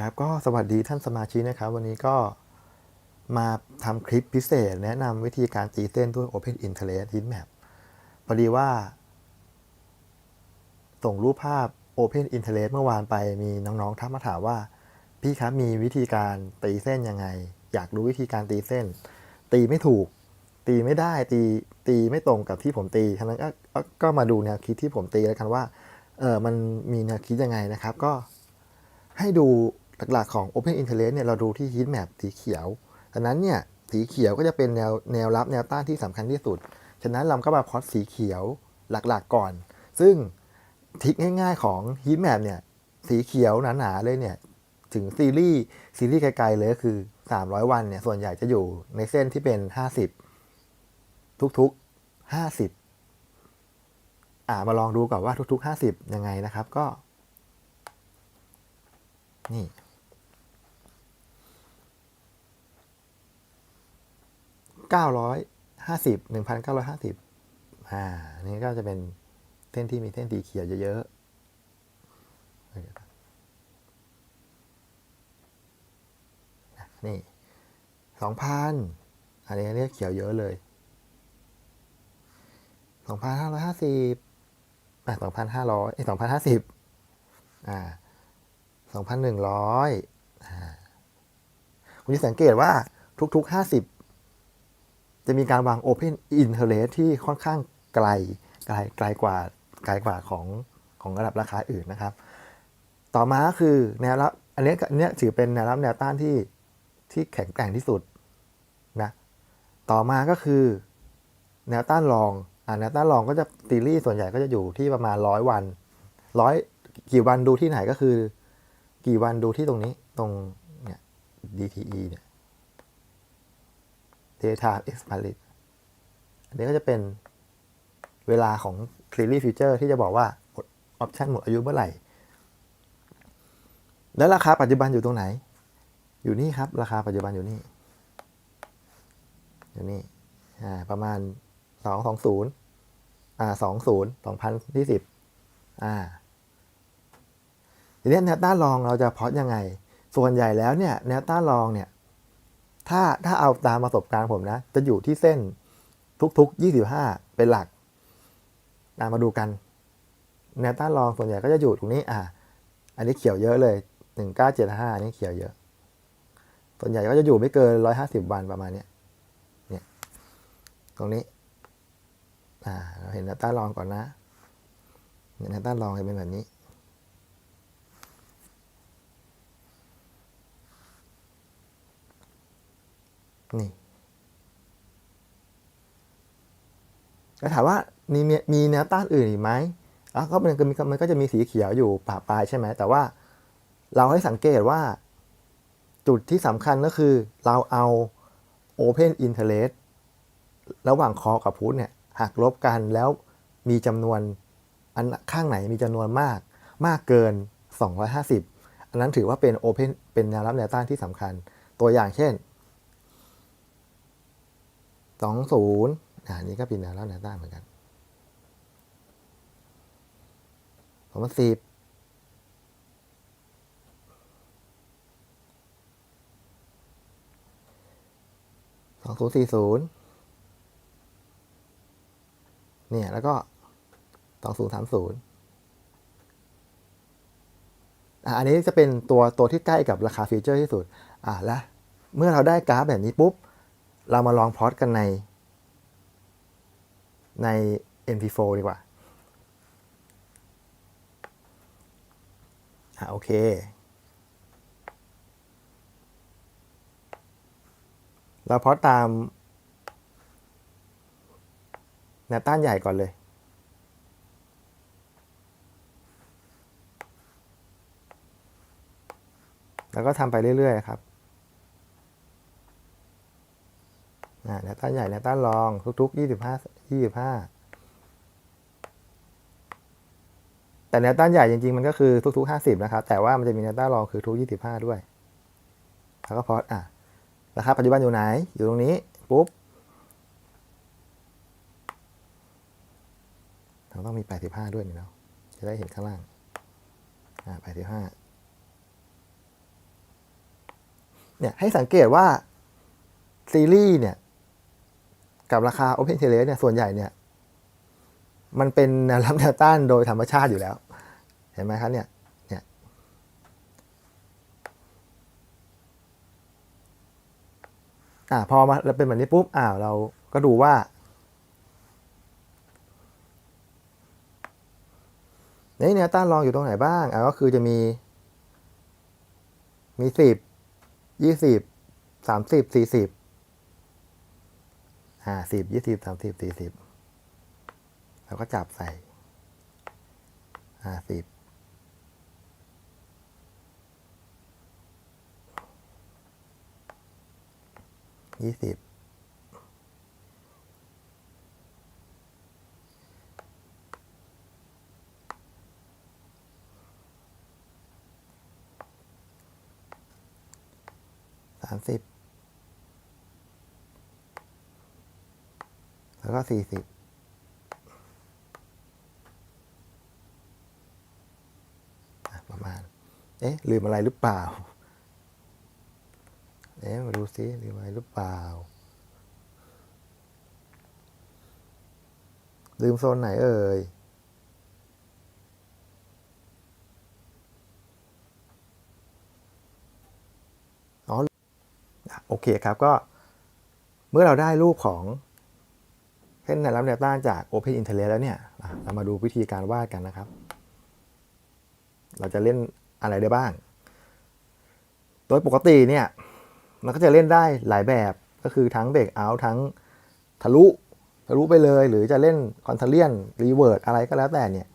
ครับก็สวัสดีท่านสมาชิกนะครับ วันนี้ก็มาทำคลิปพิเศษ แนะนำวิธีการตีเส้นด้วย Open Interest Heatmap พอดีว่า ส่งรูปภาพ Open Interest เมื่อวานไปมีน้องๆทักมาถามว่า พี่ครับมีวิธีการตีเส้นยังไง อยากรู้วิธีการตีเส้น ตีไม่ถูก ตีไม่ได้ตีตีไม่ตรงกับที่ผมตีฉะนั้นก็ก็ก็มาดูแนวคิดที่ผมตีแล้วกันว่าเออมันมีแนวคิดยังไงนะครับ ก็ให้ดู หลักๆของ Open Interest เนี่ยเราดูที่ Heat Map สีเขียวดังนั้นเนี่ยสีเขียวก็จะเป็นแนวแนวรับแนวต้านที่สำคัญที่สุด ฉะนั้นเราก็มาพอดสีเขียวหลักๆก่อน ซึ่งทิกง่ายๆของ Heat Map เนี่ยสีเขียวหนาๆเลยเนี่ยถึงซีรีส์ซีรีส์ไกลๆเลยก็คือ 300 วันเนี่ยส่วนใหญ่จะอยู่ในเส้นที่เป็น 50 ทุกๆ 50 อ่ามาลองดูก่อนว่าทุกๆ 50 ยังไงนะครับก็ นี่ 950 1,950อ่านี่ก็จะเป็นเส้นที่มีเส้นสีเขียวเยอะๆ นี่สองพันอันนี้เรียกเขียวเยอะเลยสองพันห้าร้อยห้าสิบอะสองพันห้าร้อยสองพันห้าสิบอ่าสองพันหนึ่งร้อยอ่าคุณจะสังเกตว่าทุกๆห้าสิบ จะมีการวาง Open Interest ที่ค่อนข้างไกลไกลไกลกว่าไกลกว่าของของระดับราคาอื่นนะครับ ต่อมาก็คือแนวรับอันนี้อันนี้ถือเป็นแนวรับแนวต้านที่ที่แข็งแกร่งที่สุดนะต่อมาก็คือ แนวต้านรองอ่าแนวต้านรองก็จะตีรี่ส่วนใหญ่ก็จะอยู่ที่ประมาณร้อยวันร้อยกี่วันดูที่ไหนก็คือ กี่วันดูที่ตรงนี้ตรงเนี่ย DTE เนี่ย Data Expiry อันนี้ก็จะเป็นเวลาของ Cleary Future ที่จะบอกว่าออปชันหมดอายุเมื่อไหร่ แล้วราคาปัจจุบันอยู่ตรงไหน อยู่นี่ครับ ราคาปัจจุบันอยู่นี่ อยู่นี่ อ่า ประมาณสองสองศูนย์อ่าสองศูนย์สองพันยี่สิบอ่าทีนี้แนวต้านรองเราจะพอดยังไง ส่วนใหญ่แล้วเนี่ยแนวต้านรองเนี่ย ถ้าถ้าเอาตามประสบการณ์ผมนะ จะอยู่ที่เส้นทุกๆ 25 เป็นหลักอ่ามาดูกัน แนวต้านรองส่วนใหญ่ก็จะอยู่ตรงนี้อ่าอันนี้เขียวเยอะเลย 1975อันนี้เขียวเยอะ ส่วนใหญ่ก็จะอยู่ไม่เกิน 150 วันประมาณนี้เนี่ย ตรงนี้ อ่า เราเห็นแนวต้านรองก่อนนะเนี่ยแนวต้านรองจะเป็นแบบนี้ นี่แล้วถามว่ามีมีแนวต้านอื่นอีกไหมแล้วก็มันก็มีมันก็จะมีสีเขียวอยู่ป่าปลายใช่ไหม แต่ว่าเราให้สังเกตว่า จุดที่สำคัญก็คือ เราเอา Open Interest ระหว่างคอกับพุทเนี่ยหักลบกันแล้วมีจำนวนอันข้างไหนมีจำนวนมาก มากเกิน 250 อันนั้นถือว่าเป็น Open เป็นแนวรับแนวต้านที่สำคัญ ตัวอย่างเช่น สองศูนย์อ่านี่ก็เป็นแนวรับแนวต้านเหมือนกันสองพันสิบสองศูนย์สี่ศูนย์เนี่ย แล้วก็สองศูนย์สามศูนย์อ่าอันนี้จะเป็นตัวตัวที่ใกล้กับราคาฟิวเจอร์ที่สุด อ่าแล้วเมื่อเราได้กราฟแบบนี้ปุ๊บ เรามาลองพอดกันในใน MP4 ดีกว่าอ่าโอเค เราพอดตามแนวต้านใหญ่ก่อนเลย แล้วก็ทำไปเรื่อย ๆ ครับ อ่าแนว ต้านใหญ่แนวต้านรองทุกๆ 25 25 แต่แนวต้านใหญ่จริงๆ มันก็คือทุกๆ 50 นะครับ แต่ว่ามันจะมีแนวต้านรองคือทุก 25 ด้วย แล้วก็พออะราคาปัจจุบันอยู่ไหน อยู่ตรงนี้ ปุ๊บเราต้องมี 85 ด้วยนี่เนาะ จะได้เห็นข้างล่าง อ่า85เนี่ย ให้สังเกตว่าซีรีส์เนี่ย กับราคา Open Interest เนี่ยส่วนใหญ่เนี่ยมันเป็นแนวรับแนวต้านโดยธรรมชาติอยู่แล้ว เห็นไหมครับเนี่ยเนี่ยอ่าพอมาเป็นแบบนี้ปุ๊บอ้าวเราก็ดูว่านี่แนวต้านรองอยู่ตรงไหนบ้างอ่าก็คือจะมี มีสิบยี่สิบสามสิบสี่สิบ อ่าสิบยี่สิบสามสิบสี่สิบแล้วก็จับใส่ห้าสิบยี่สิบสามสิบแล้วก็ สี่สิบประมาณ เอ๊ะ ลืมอะไรหรือเปล่า เอ๊ะ มาดูซิ ลืมอะไรหรือเปล่า ลืมโซนไหนเอ่ยอ๋อโอเคครับก็เมื่อเราได้รูปของ เส้นแนวรับแนวต้านจาก Open Interest แล้วเนี่ยเรามาดูวิธีการวาดกันนะครับ เราจะเล่นอะไรได้บ้าง โดยปกติเนี่ยมันก็จะเล่นได้หลายแบบก็คือทั้งเบรกเอาท์ทั้งทะลุทะลุไปเลย หรือจะเล่นคอนเทเลียนรีเวิร์ดอะไรก็แล้วแต่เนี่ย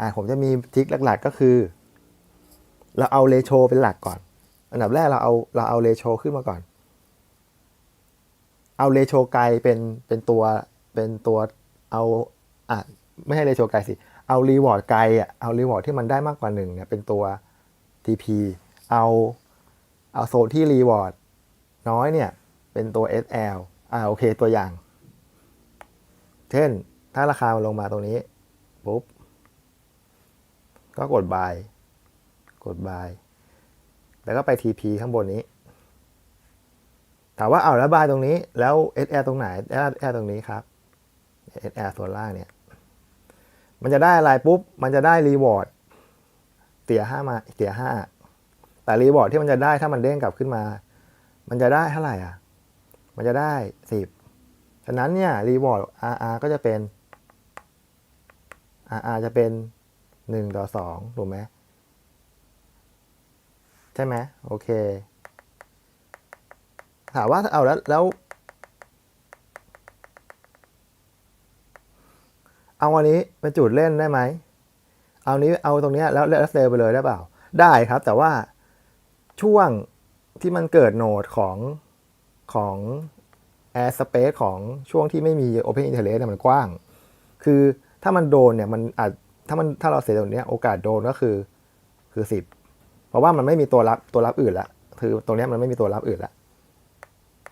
อ่าผมจะมีทริคหลักๆก็คือ เราเอาเรโชเป็นหลักก่อน อันดับแรกเราเอาเราเอาเรโชขึ้นมาก่อน เอาเรโชไกลเป็นเป็นตัว เป็นตัวเอาอะไม่ใช่เรโชไกลสิ เอารีวอร์ดไกลอะเอารีวอร์ดที่มันได้มากกว่าหนึ่งเนี่ยเป็นตัว TP เอาเอาโซนที่รีวอร์ดน้อยเนี่ยเป็นตัว SL อ่าโอเคตัวอย่าง เช่น ถ้าราคามันลงมาตรงนี้ปุ๊บ ก็กด buy กด buy แล้วก็ไป TP ข้างบนนี้ ถามว่าเอาแล้ว buy ตรงนี้แล้ว SL ตรงไหน SL ตรงนี้ครับ SL ส่วนล่างเนี่ย มันจะได้อะไรปุ๊บ มันจะได้รีวอร์ดเสียห้ามาเสียห้าแต่รีวอร์ดที่มันจะได้ถ้ามันเด้งกลับขึ้นมา มันจะได้เท่าไหร่อะ มันจะได้สิบฉะนั้นเนี่ยรีวอร์ด RR ก็จะเป็น RR จะเป็นหนึ่งต่อสองถูกไหมใช่ไหมโอเค ถามว่าเอาแล้วแล้ว เอาอันนี้เป็นจุดเล่นได้ไหม เอานี้เอาตรงนี้แล้วแล้วเซลไปเลยได้เปล่า ได้ครับ แต่ว่าช่วงที่มันเกิดโหนดของของ Air Space ของช่วงที่ไม่มี Open Internet เนี่ยมันกว้าง คือถ้ามันโดนเนี่ยมันอาจถ้ามันถ้าเราเสียตรงนี้โอกาสโดนก็คือคือสิบเพราะว่ามันไม่มีตัวรับตัวรับอื่นละคือตรงนี้มันไม่มีตัวรับอื่นละ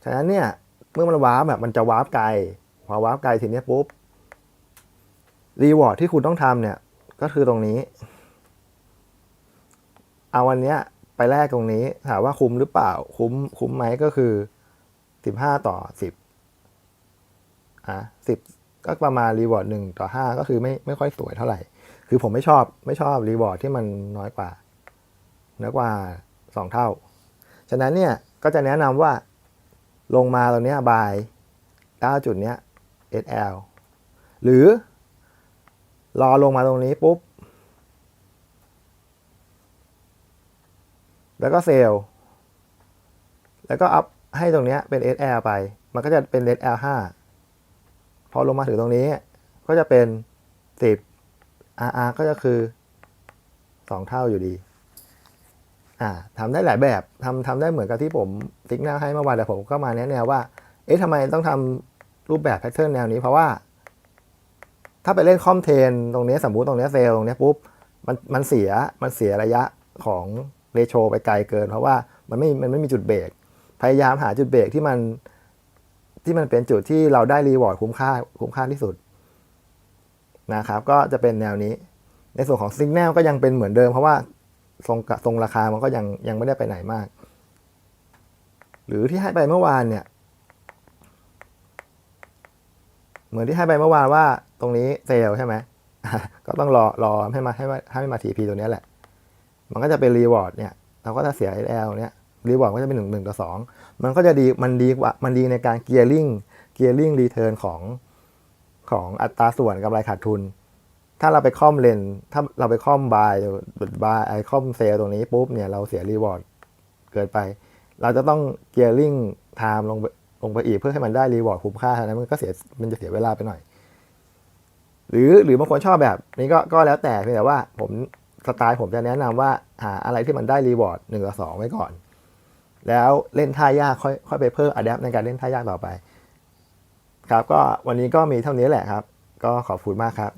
ฉะนั้นเนี่ยเมื่อมันวาร์ปแบบมันจะวาร์ปไกลพอวาร์ปไกลทีนี้ปุ๊บ รีวอร์ดที่คุณต้องทำเนี่ย ก็คือตรงนี้ เอาวันเนี้ยไปแลกตรงนี้ ถามว่าคุ้มหรือเปล่า คุ้มคุ้มไหมก็คือสิบห้าต่อสิบอะสิบก็ประมาณรีวอร์ดหนึ่งต่อห้าก็คือไม่ไม่ค่อยสวยเท่าไหร่ คือผมไม่ชอบไม่ชอบรีวอร์ดที่มันน้อยกว่าน้อยกว่าสองเท่า ฉะนั้นเนี่ยก็จะแนะนำว่าลงมาตรงเนี้ยบายเก้าจุดเนี้ย SL หรือ รอลงมาตรงนี้ปุ๊บ แล้วก็เซลล์แล้วก็อัพให้ตรงนี้เป็น SL ไป มันก็จะเป็น SL 5 พอลงมาถึงตรงนี้ ก็จะเป็น 10 RR ก็จะคือ 2 เท่าอยู่ดี อ่าทำได้หลายแบบทำทำได้เหมือนกับที่ผมติ๊กหน้าให้เมื่อวานแต่ผมก็มาแนะแนวว่า เอ๊ะทำไมต้องทำรูปแบบแพทเทิร์นแนวนี้เพราะว่า ถ้าไปเล่นคอมเทนตรงนี้สมมุติตรงนี้เซลตรงนี้ปุ๊บมันมันเสียมันเสียระยะของเรโชไปไกลเกิน เพราะว่ามันไม่มันไม่มีจุดเบรกพยายามหาจุดเบรกที่มันที่มันเป็นจุดที่เราได้รีวอร์ดคุ้มค่าคุ้มค่าที่สุดนะครับก็จะเป็นแนวนี้ ในส่วนของซิงแนลก็ยังเป็นเหมือนเดิม เพราะว่าทรงทรงราคามันก็ยังยังไม่ได้ไปไหนมาก หรือที่ให้ไปเมื่อวานเนี่ย เหมือนที่ให้ไปเมื่อวานว่าตรงนี้เซลใช่ไหมก็ต้องรอรอให้มาให้มาให้มาทีพีตัวนี้แหละ มันก็จะเป็นรีวอร์ดเนี่ย เราก็จะเสีย SL เนี่ยรีวอร์ดก็จะเป็นหนึ่งหนึ่งต่อสองมันก็จะดีมันดีกว่ามันดีในการเกียร์ลิงเกียร์ลิงรีเทิร์นของของอัตราส่วนกำไรขาดทุน ถ้าเราไปค่อมเลนถ้าเราไปค่อมบายบายไอค่อมเซลตรงนี้ปุ๊บเนี่ยเราเสียรีวอร์ดเกินไป เราจะต้องเกียร์ลิงไทม์ลง ลงไปอีกเพื่อให้มันได้รีวอร์ดคุ้มค่าเท่านั้นมันก็เสียมันจะเสียเวลาไปหน่อย หรือหรือบางคนชอบแบบนี้ก็ก็แล้วแต่เพียงแต่ว่าผมสไตล์ผมจะแนะนำว่าหาอะไรที่มันได้รีวอร์ดหนึ่งต่อสองไว้ก่อน แล้วเล่นท่ายากค่อยค่อยไปเพิ่มอัดแอปในการเล่นท่ายากต่อไป ครับก็วันนี้ก็มีเท่านี้แหละครับ ก็ขอบคุณมากครับ